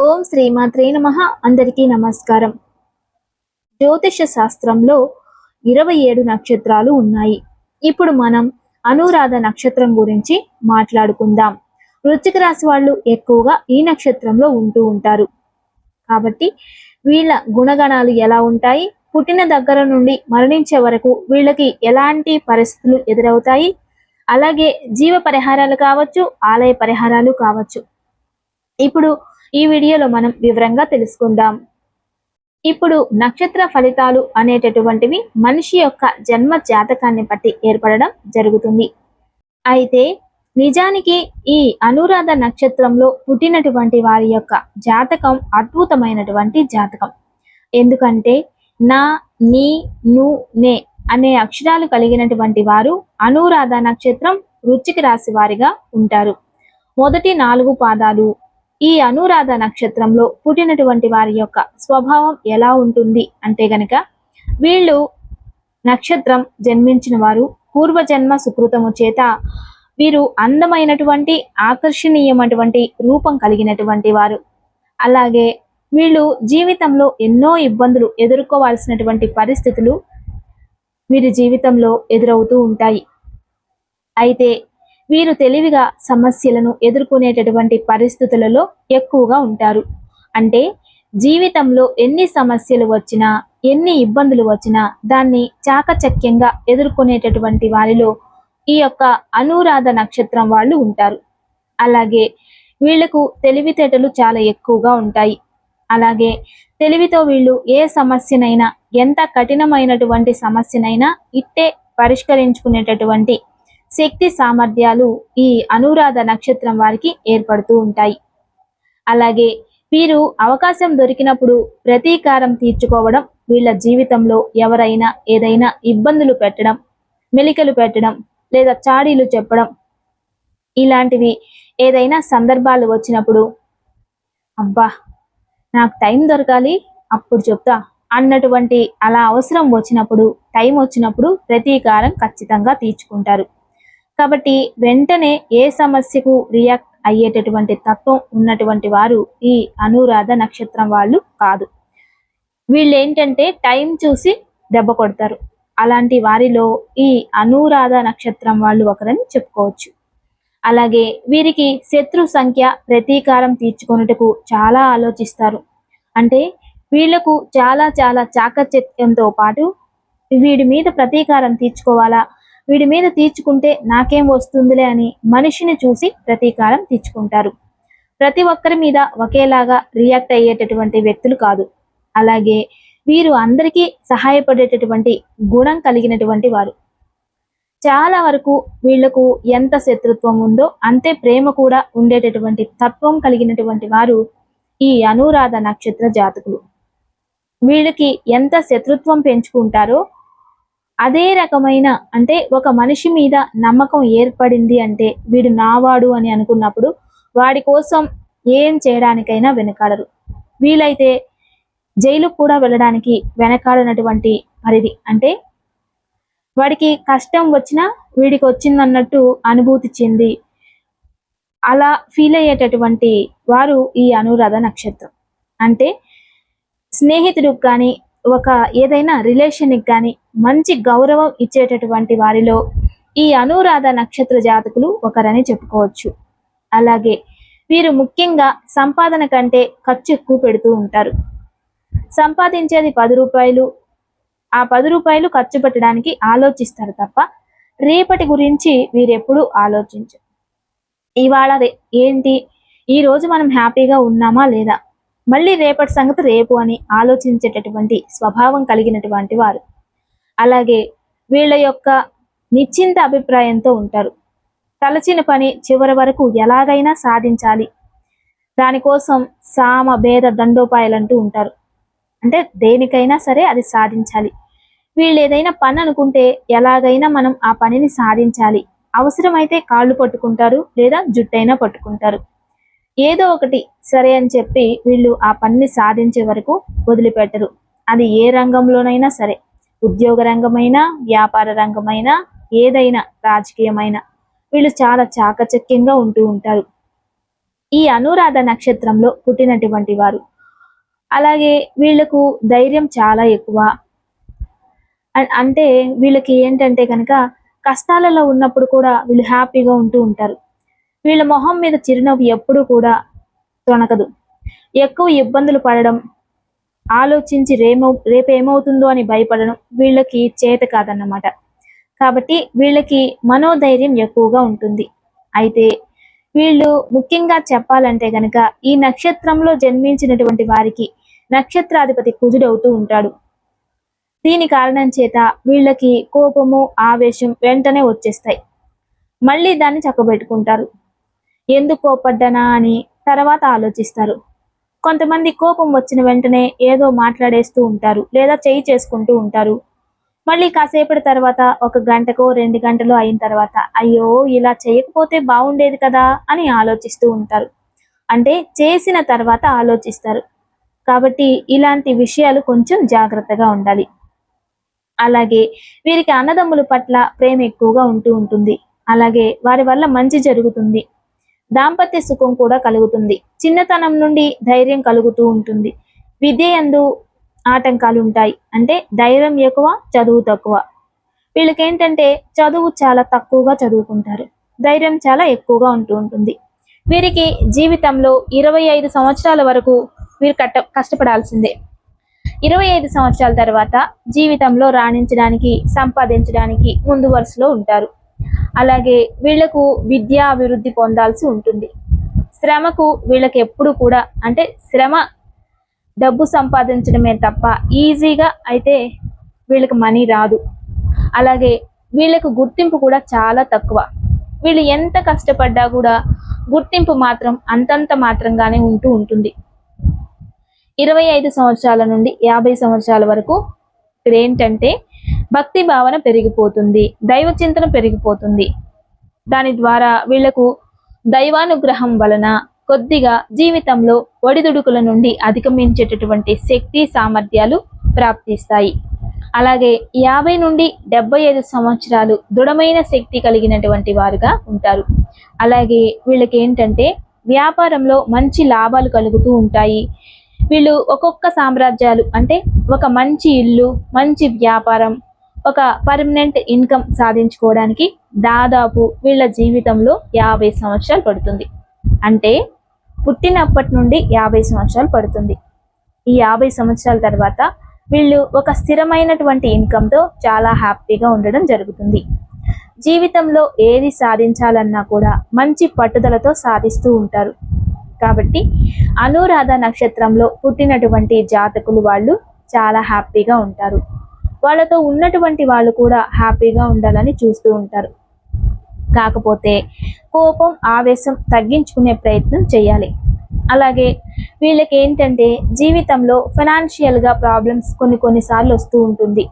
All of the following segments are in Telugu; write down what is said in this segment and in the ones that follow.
ఓం శ్రీమాత్రే నమ. అందరికీ నమస్కారం. జ్యోతిష శాస్త్రంలో ఇరవై ఏడు నక్షత్రాలు ఉన్నాయి. ఇప్పుడు మనం అనురాధ నక్షత్రం గురించి మాట్లాడుకుందాం. వృశ్చిక రాశి వాళ్ళు ఎక్కువగా ఈ నక్షత్రంలో ఉంటూ ఉంటారు. కాబట్టి వీళ్ళ గుణగణాలు ఎలా ఉంటాయి? పుట్టిన దగ్గర నుండి మరణించే వరకు వీళ్ళకి ఎలాంటి పరిస్థితులు ఎదురవుతాయి? అలాగే జీవ పరిహారాలు కావచ్చు ఆలయ పరిహారాలు కావచ్చు. ఇప్పుడు ఈ వీడియోలో మనం వివరంగా తెలుసుకుందాం. ఇప్పుడు నక్షత్ర ఫలితాలు అనేటటువంటివి మనిషి యొక్క జన్మ జాతకాన్ని బట్టి ఏర్పడడం జరుగుతుంది. అయితే నిజానికి ఈ అనురాధ నక్షత్రంలో పుట్టినటువంటి వారి యొక్క జాతకం అద్భుతమైనటువంటి జాతకం. ఎందుకంటే నా నీ ను నే అనే అక్షరాలు కలిగినటువంటి వారు అనురాధ నక్షత్రం వృచ్చిక రాశి వారిగా ఉంటారు. మొదటి నాలుగు పాదాలు ఈ అనురాధ నక్షత్రంలో పుట్టినటువంటి వారి యొక్క స్వభావం ఎలా ఉంటుంది అంటే గనక వీళ్ళు నక్షత్రం జన్మించిన వారు పూర్వజన్మ సుకృతము చేత వీరు అందమైనటువంటి ఆకర్షణీయమైనటువంటి రూపం కలిగినటువంటి వారు. అలాగే వీళ్ళు జీవితంలో ఎన్నో ఇబ్బందులు ఎదుర్కోవాల్సినటువంటి పరిస్థితులు వీరి జీవితంలో ఎదురవుతూ ఉంటాయి. అయితే వీరు తెలివిగా సమస్యలను ఎదుర్కొనేటటువంటి పరిస్థితులలో ఎక్కువగా ఉంటారు. అంటే జీవితంలో ఎన్ని సమస్యలు వచ్చినా ఎన్ని ఇబ్బందులు వచ్చినా దాన్ని చాకచక్యంగా ఎదుర్కొనేటటువంటి వారిలో ఈ యొక్క అనురాధ నక్షత్రం వాళ్ళు ఉంటారు. అలాగే వీళ్ళకు తెలివితేటలు చాలా ఎక్కువగా ఉంటాయి. అలాగే తెలివితో వీళ్ళు ఏ సమస్యనైనా ఎంత కఠినమైనటువంటి సమస్యనైనా ఇట్టే పరిష్కరించుకునేటటువంటి శక్తి సామర్థ్యాలు ఈ అనురాధ నక్షత్రం వారికి ఏర్పడుతూ ఉంటాయి. అలాగే వీరు అవకాశం దొరికినప్పుడు ప్రతీకారం తీర్చుకోవడం వీళ్ళ జీవితంలో ఎవరైనా ఏదైనా ఇబ్బందులు పెట్టడం మెలికలు పెట్టడం లేదా చాడీలు చెప్పడం ఇలాంటివి ఏదైనా సందర్భాలు వచ్చినప్పుడు అబ్బా నాకు టైం దొరకాలి అప్పుడు చెప్తా అన్నటువంటి అలా అవసరం వచ్చినప్పుడు టైం వచ్చినప్పుడు ప్రతీకారం ఖచ్చితంగా తీర్చుకుంటారు. కాబట్టి వెంటనే ఏ సమస్యకు రియాక్ట్ అయ్యేటటువంటి తత్వం ఉన్నటువంటి వారు ఈ అనురాధ నక్షత్రం వాళ్ళు కాదు. వీళ్ళు ఏంటంటే టైం చూసి దెబ్బ కొడతారు. అలాంటి వారిలో ఈ అనురాధ నక్షత్రం వాళ్ళు ఒకరని చెప్పుకోవచ్చు. అలాగే వీరికి శత్రు సంఖ్య ప్రతీకారం తీర్చుకొనుటకు చాలా ఆలోచిస్తారు. అంటే వీళ్ళకు చాలా చాలా చాకచక్యంతో పాటు వీడి మీద ప్రతీకారం తీర్చుకోవాలా? వీడి మీద తీర్చుకుంటే నాకేం వస్తుందిలే అని మనిషిని చూసి ప్రతీకారం తీర్చుకుంటారు. ప్రతి ఒక్కరి మీద ఒకేలాగా రియాక్ట్ అయ్యేటటువంటి వ్యక్తులు కాదు. అలాగే వీరు అందరికీ సహాయపడేటటువంటి గుణం కలిగినటువంటి వారు. చాలా వరకు వీళ్ళకు ఎంత శత్రుత్వం ఉందో అంతే ప్రేమ కూడా ఉండేటటువంటి తత్వం కలిగినటువంటి వారు ఈ అనురాధ నక్షత్ర జాతకులు. వీళ్ళకి ఎంత శత్రుత్వం పెంచుకుంటారో అదే రకమైన అంటే ఒక మనిషి మీద నమ్మకం ఏర్పడింది అంటే వీడు నావాడు అని అనుకున్నప్పుడు వాడి కోసం ఏం చేయడానికైనా వెనకాడరు. వీలైతే జైలుకు కూడా వెళ్ళడానికి వెనకాడనటువంటి పరిధి. అంటే వాడికి కష్టం వచ్చినా వీడికి వచ్చిందన్నట్టు అనుభూతి చెంది అలా ఫీల్ అయ్యేటటువంటి వారు ఈ అనురాధ నక్షత్రం. అంటే స్నేహితుడికి కానీ ఒక ఏదైనా రిలేషన్కి కానీ మంచి గౌరవం ఇచ్చేటటువంటి వారిలో ఈ అనురాధ నక్షత్ర జాతకులు ఒకరని చెప్పుకోవచ్చు. అలాగే వీరు ముఖ్యంగా సంపాదన కంటే ఖర్చు ఎక్కువ పెడుతూ ఉంటారు. సంపాదించేది పది రూపాయలు ఆ పది రూపాయలు ఖర్చు పెట్టడానికి ఆలోచిస్తారు తప్ప రేపటి గురించి వీరెప్పుడు ఆలోచించరు. ఇవాళ ఏంటి? ఈ రోజు మనం హ్యాపీగా ఉన్నామా లేదా? మళ్ళీ రేపటి సంగతి రేపు అని ఆలోచించేటటువంటి స్వభావం కలిగినటువంటి వారు. అలాగే వీళ్ళ యొక్క నిశ్చింత అభిప్రాయంతో ఉంటారు. తలచిన పని చివరి వరకు ఎలాగైనా సాధించాలి. దానికోసం సామ భేద దండోపాయాలంటూ ఉంటారు. అంటే దేనికైనా సరే అది సాధించాలి. వీళ్ళు ఏదైనా పని అనుకుంటే ఎలాగైనా మనం ఆ పనిని సాధించాలి. అవసరమైతే కాళ్ళు పట్టుకుంటారు లేదా జుట్టైనా పట్టుకుంటారు. ఏదో ఒకటి సరే అని చెప్పి వీళ్ళు ఆ పనిని సాధించే వరకు వదిలిపెట్టరు. అది ఏ రంగంలోనైనా సరే. ఉద్యోగ రంగమైనా వ్యాపార రంగమైన ఏదైనా రాజకీయమైన వీళ్ళు చాలా చాకచక్యంగా ఉంటూ ఉంటారు. ఈ అనురాధ నక్షత్రంలో పుట్టినటువంటి వారు. అలాగే వీళ్ళకు ధైర్యం చాలా ఎక్కువ. అంటే వీళ్ళకి ఏంటంటే కనుక కష్టాలలో ఉన్నప్పుడు కూడా వీళ్ళు హ్యాపీగా ఉంటూ ఉంటారు. వీళ్ళ మొహం మీద చిరునవ్వు ఎప్పుడూ కూడా తొణకదు ఎక్కువ ఇబ్బందులు పడడం ఆలోచించి రేమో రేపు ఏమవుతుందో అని భయపడడం వీళ్ళకి చేత కాదన్నమాట. కాబట్టి వీళ్ళకి మనోధైర్యం ఎక్కువగా ఉంటుంది. అయితే వీళ్ళు ముఖ్యంగా చెప్పాలంటే గనక ఈ నక్షత్రంలో జన్మించినటువంటి వారికి నక్షత్రాధిపతి కుజుడవుతూ ఉంటాడు. దీని కారణం చేత వీళ్ళకి కోపము ఆవేశం వెంటనే వచ్చేస్తాయి. మళ్ళీ దాన్ని చక్కబెట్టుకుంటారు. ఎందుకు కోపడ్డనా అని తర్వాత ఆలోచిస్తారు. కొంతమంది కోపం వచ్చిన వెంటనే ఏదో మాట్లాడేస్తూ ఉంటారు లేదా చేయి చేసుకుంటూ ఉంటారు. మళ్ళీ కాసేపటి తర్వాత ఒక గంటకో రెండు గంటలు అయిన తర్వాత అయ్యో ఇలా చేయకపోతే బాగుండేది కదా అని ఆలోచిస్తూ ఉంటారు. అంటే చేసిన తర్వాత ఆలోచిస్తారు. కాబట్టి ఇలాంటి విషయాలు కొంచెం జాగ్రత్తగా ఉండాలి. అలాగే వీరికి అన్నదమ్ముల పట్ల ప్రేమ ఎక్కువగా ఉంటూ ఉంటుంది. అలాగే వారి వల్ల మంచి జరుగుతుంది. దాంపత్య సుఖం కూడా కలుగుతుంది. చిన్నతనం నుండి ధైర్యం కలుగుతూ ఉంటుంది. విద్య యందు ఆటంకాలు ఉంటాయి. అంటే ధైర్యం ఎక్కువ చదువు తక్కువ. వీళ్ళకి ఏంటంటే చదువు చాలా తక్కువగా చదువుకుంటారు. ధైర్యం చాలా ఎక్కువగా ఉంటూ ఉంటుంది. వీరికి జీవితంలో ఇరవై ఐదు సంవత్సరాల వరకు వీరు కట్ట కష్టపడాల్సిందే. ఇరవై ఐదు సంవత్సరాల తర్వాత జీవితంలో రాణించడానికి సంపాదించడానికి ముందు వరుసలో ఉంటారు. అలాగే వీళ్ళకు విద్యా అభివృద్ధి పొందాల్సి ఉంటుంది. శ్రమకు వీళ్ళకి ఎప్పుడు కూడా అంటే శ్రమ డబ్బు సంపాదించడమే తప్ప ఈజీగా అయితే వీళ్ళకి మనీ రాదు. అలాగే వీళ్ళకు గుర్తింపు కూడా చాలా తక్కువ. వీళ్ళు ఎంత కష్టపడ్డా కూడా గుర్తింపు మాత్రం అంతంత మాత్రంగానే ఉంటూ ఉంటుంది. ఇరవై ఐదు సంవత్సరాల నుండి యాభై సంవత్సరాల వరకు ఇక్కడ ఏంటంటే భక్తి భావన పెరిగిపోతుంది దైవ చింతన పెరిగిపోతుంది. దాని ద్వారా వీళ్ళకు దైవానుగ్రహం వలన కొద్దిగా జీవితంలో ఒడిదుడుకుల నుండి అధిగమించేటటువంటి శక్తి సామర్థ్యాలు ప్రాప్తిస్తాయి. అలాగే యాభై నుండి డెబ్బై ఐదు సంవత్సరాలు దృఢమైన శక్తి కలిగినటువంటి వారుగా ఉంటారు. అలాగే వీళ్ళకి ఏంటంటే వ్యాపారంలో మంచి లాభాలు కలుగుతూ ఉంటాయి. వీళ్ళు ఒక్కొక్క సామ్రాజ్యాలు అంటే ఒక మంచి ఇల్లు మంచి వ్యాపారం ఒక పర్మనెంట్ ఇన్కమ్ సాధించుకోవడానికి దాదాపు వీళ్ళ జీవితంలో యాభై సంవత్సరాలు పడుతుంది. అంటే పుట్టినప్పటి నుండి యాభై సంవత్సరాలు పడుతుంది. ఈ యాభై సంవత్సరాల తర్వాత వీళ్ళు ఒక స్థిరమైనటువంటి ఇన్కమ్తో చాలా హ్యాపీగా ఉండడం జరుగుతుంది. జీవితంలో ఏది సాధించాలన్నా కూడా మంచి పట్టుదలతో సాధిస్తూ ఉంటారు. కాబట్టి అనురాధ నక్షత్రంలో పుట్టినటువంటి జాతకులు వాళ్ళు చాలా హ్యాపీగా ఉంటారు. వాళ్ళతో ఉన్నటువంటి వాళ్ళు కూడా హ్యాపీగా ఉండాలని చూస్తూ ఉంటారు. కాకపోతే కోపం ఆవేశం తగ్గించుకునే ప్రయత్నం చేయాలి. అలాగే వీళ్ళకి ఏంటంటే జీవితంలో ఫైనాన్షియల్గా ప్రాబ్లమ్స్ కొన్ని కొన్నిసార్లు వస్తూ ఉంటుంది.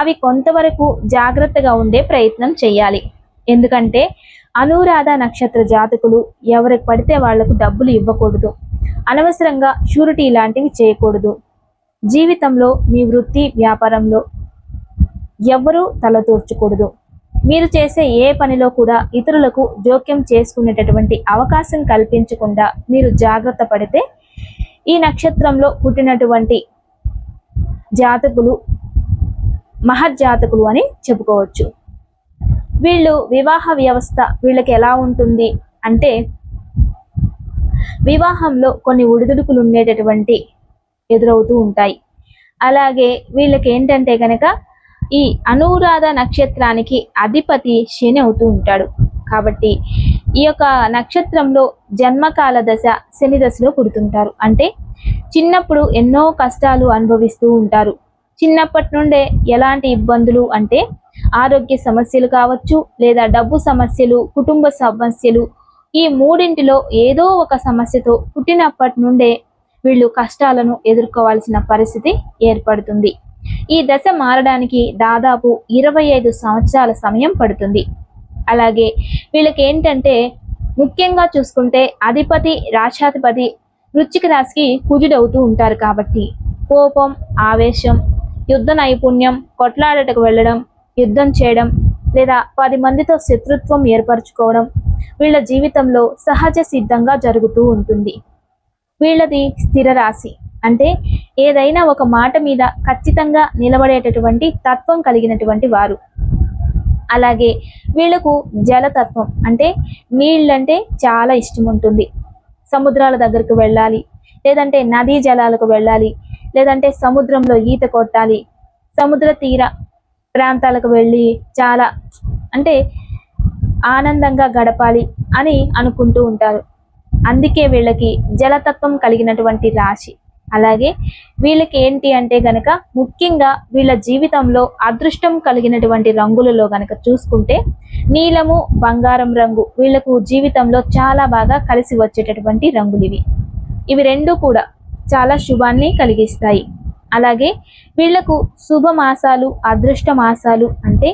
అవి కొంతవరకు జాగ్రత్తగా ఉండే ప్రయత్నం చేయాలి. ఎందుకంటే అనురాధ నక్షత్ర జాతకులు ఎవరికి పడితే వాళ్ళకు డబ్బులు ఇవ్వకూడదు. అనవసరంగా షూరిటీ లాంటివి చేయకూడదు. జీవితంలో మీ వృత్తి వ్యాపారంలో ఎవ్వరూ తలదూర్చకూడదు మీరు చేసే ఏ పనిలో కూడా ఇతరులకు జోక్యం చేసుకునేటటువంటి అవకాశం కల్పించకుండా మీరు జాగ్రత్త పడితే ఈ నక్షత్రంలో పుట్టినటువంటి జాతకులు మహర్జాతకులు అని చెప్పుకోవచ్చు. వీళ్ళు వివాహ వ్యవస్థ వీళ్ళకి ఎలా ఉంటుంది అంటే వివాహంలో కొన్ని ఉడిదుడుకులు ఉండేటటువంటి ఎదురవుతూ ఉంటాయి. అలాగే వీళ్ళకి ఏంటంటే కనుక ఈ అనురాధ నక్షత్రానికి అధిపతి శని అవుతూ ఉంటాడు. కాబట్టి ఈ యొక్క నక్షత్రంలో జన్మకాల దశ శని దశలో పుడుతుంటారు. అంటే చిన్నప్పుడు ఎన్నో కష్టాలు అనుభవిస్తూ ఉంటారు. చిన్నప్పటి నుండే ఎలాంటి ఇబ్బందులు అంటే ఆరోగ్య సమస్యలు కావచ్చు లేదా డబ్బు సమస్యలు కుటుంబ సమస్యలు ఈ మూడింటిలో ఏదో ఒక సమస్యతో పుట్టినప్పటి నుండే వీళ్ళు కష్టాలను ఎదుర్కోవాల్సిన పరిస్థితి ఏర్పడుతుంది. ఈ దశ మారడానికి దాదాపు ఇరవై ఐదు సంవత్సరాల సమయం పడుతుంది. అలాగే వీళ్ళకి ఏంటంటే ముఖ్యంగా చూసుకుంటే అధిపతి రాశాధిపతి వృచ్చిక రాశికి కుజుడవుతూ ఉంటారు కాబట్టి కోపం ఆవేశం యుద్ధ నైపుణ్యం కొట్లాడటకు వెళ్ళడం యుద్ధం చేయడం లేదా పది మందితో శత్రుత్వం ఏర్పరచుకోవడం వీళ్ళ జీవితంలో సహజ సిద్ధంగా జరుగుతూ ఉంటుంది. వీళ్ళది స్థిర రాశి. అంటే ఏదైనా ఒక మాట మీద ఖచ్చితంగా నిలబడేటటువంటి తత్వం కలిగినటువంటి వారు. అలాగే వీళ్ళకు జలతత్వం అంటే నీళ్ళంటే చాలా ఇష్టం ఉంటుంది సముద్రాల దగ్గరకు వెళ్ళాలి లేదంటే నదీ జలాలకు వెళ్ళాలి లేదంటే సముద్రంలో ఈత కొట్టాలి సముద్ర తీర ప్రాంతాలకు వెళ్ళి చాలా అంటే ఆనందంగా గడపాలి అని అనుకుంటూ ఉంటారు. అందుకే వీళ్ళకి జలతత్వం కలిగినటువంటి రాశి. అలాగే వీళ్ళకి ఏంటి అంటే గనక ముఖ్యంగా వీళ్ళ జీవితంలో అదృష్టం కలిగినటువంటి రంగులలో గనక చూసుకుంటే నీలము బంగారం రంగు వీళ్ళకు జీవితంలో చాలా బాగా కలిసి వచ్చేటటువంటి రంగులు ఇవి. ఇవి రెండు కూడా చాలా శుభాన్ని కలిగిస్తాయి. అలాగే వీళ్ళకు శుభ మాసాలు అదృష్ట మాసాలు అంటే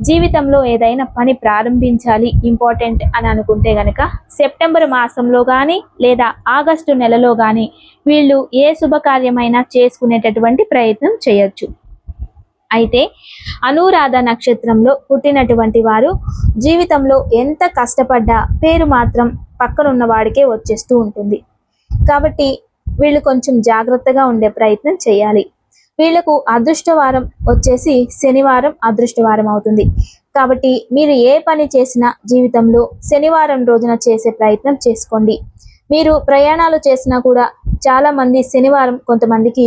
జీవితంలో ఏదైనా పని ప్రారంభించాలి ఇంపార్టెంట్ అని అనుకుంటే గనక సెప్టెంబర్ మాసంలో కానీ లేదా ఆగస్టు నెలలో కానీ వీళ్ళు ఏ శుభకార్యమైనా చేసుకునేటటువంటి ప్రయత్నం చేయొచ్చు. అయితే అనురాధ నక్షత్రంలో పుట్టినటువంటి వారు జీవితంలో ఎంత కష్టపడ్డా పేరు మాత్రం పక్కనున్న వాడికే వచ్చేస్తూ ఉంటుంది. కాబట్టి వీళ్ళు కొంచెం జాగ్రత్తగా ఉండే ప్రయత్నం చేయాలి. వీళ్ళకు అదృష్టవారం వచ్చేసి శనివారం అదృష్టవారం అవుతుంది. కాబట్టి మీరు ఏ పని చేసినా జీవితంలో శనివారం రోజున చేసే ప్రయత్నం చేసుకోండి. మీరు ప్రయాణాలు చేసినా కూడా చాలా మంది శనివారం కొంతమందికి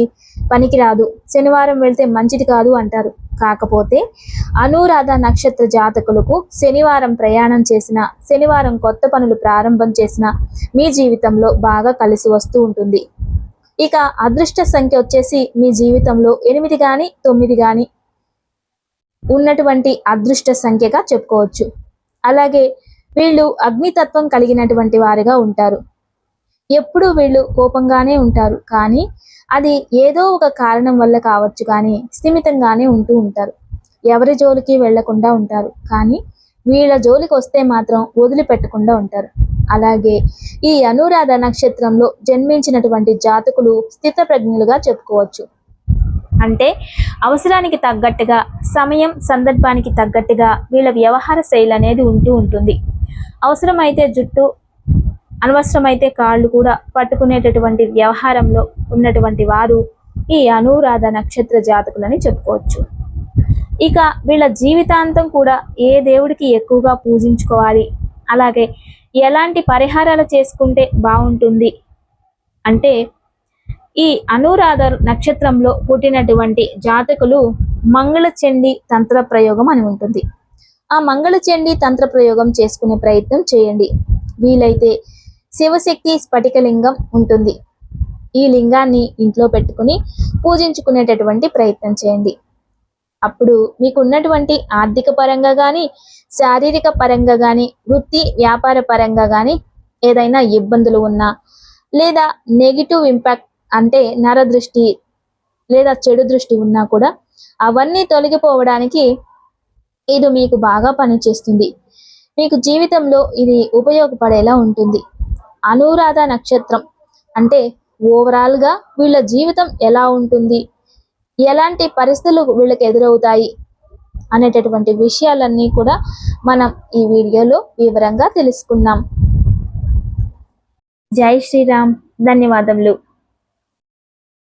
పనికి రాదు శనివారం వెళ్తే మంచిది కాదు అంటారు. కాకపోతే అనురాధ నక్షత్ర జాతకులకు శనివారం ప్రయాణం చేసిన శనివారం కొత్త పనులు ప్రారంభం చేసిన మీ జీవితంలో బాగా కలిసి వస్తూ ఉంటుంది. ఇక అదృష్ట సంఖ్య వచ్చేసి మీ జీవితంలో ఎనిమిది కానీ తొమ్మిది కానీ ఉన్నటువంటి అదృష్ట సంఖ్యగా చెప్పుకోవచ్చు. అలాగే వీళ్ళు అగ్నితత్వం కలిగినటువంటి వారిగా ఉంటారు. ఎప్పుడూ వీళ్ళు కోపంగానే ఉంటారు. కానీ అది ఏదో ఒక కారణం వల్ల కావచ్చు కానీ స్థిమితంగానే ఉంటూ ఉంటారు. ఎవరి జోలికి వెళ్ళకుండా ఉంటారు. కానీ వీళ్ళ జోలికి వస్తే మాత్రం వదిలిపెట్టకుండా ఉంటారు. అలాగే ఈ అనురాధ నక్షత్రంలో జన్మించినటువంటి జాతకులు స్థితప్రజ్ఞులుగా చెప్పుకోవచ్చు. అంటే అవసరానికి తగ్గట్టుగా సమయం సందర్భానికి తగ్గట్టుగా వీళ్ళ వ్యవహార శైలి అనేది ఉంటూ ఉంటుంది. అవసరమైతే జుట్టు అనవసరమైతే కాళ్ళు కూడా పట్టుకునేటటువంటి వ్యవహారంలో ఉన్నటువంటి వారు ఈ అనురాధ నక్షత్ర జాతకులని చెప్పుకోవచ్చు. ఇక వీళ్ళ జీవితాంతం కూడా ఏ దేవుడికి ఎక్కువగా పూజించుకోవాలి? అలాగే ఎలాంటి పరిహారాలు చేసుకుంటే బాగుంటుంది? అంటే ఈ అనురాధ నక్షత్రంలో పుట్టినటువంటి జాతకులు మంగళచండి తంత్ర ప్రయోగం అని ఉంటుంది. ఆ మంగళచండి తంత్ర ప్రయోగం చేసుకునే ప్రయత్నం చేయండి. వీలైతే శివశక్తి స్ఫటికలింగం ఉంటుంది. ఈ లింగాన్ని ఇంట్లో పెట్టుకుని పూజించుకునేటటువంటి ప్రయత్నం చేయండి. అప్పుడు మీకు ఉన్నటువంటి ఆర్థిక పరంగా కానీ శారీరక పరంగా కానీ వృత్తి వ్యాపార పరంగా కానీ ఏదైనా ఇబ్బందులు ఉన్నా లేదా నెగిటివ్ ఇంపాక్ట్ అంటే నరదృష్టి లేదా చెడు దృష్టి ఉన్నా కూడా అవన్నీ తొలగిపోవడానికి ఇది మీకు బాగా పనిచేస్తుంది. మీకు జీవితంలో ఇది ఉపయోగపడేలా ఉంటుంది. అనురాధ నక్షత్రం అంటే ఓవరాల్గా వీళ్ళ జీవితం ఎలా ఉంటుంది? ఎలాంటి పరిస్థితులు వీళ్ళకి ఎదురవుతాయి అనేటటువంటి విషయాలన్నీ కూడా మనం ఈ వీడియోలో వివరంగా తెలుసుకున్నాం జై శ్రీరామ్. ధన్యవాదములు.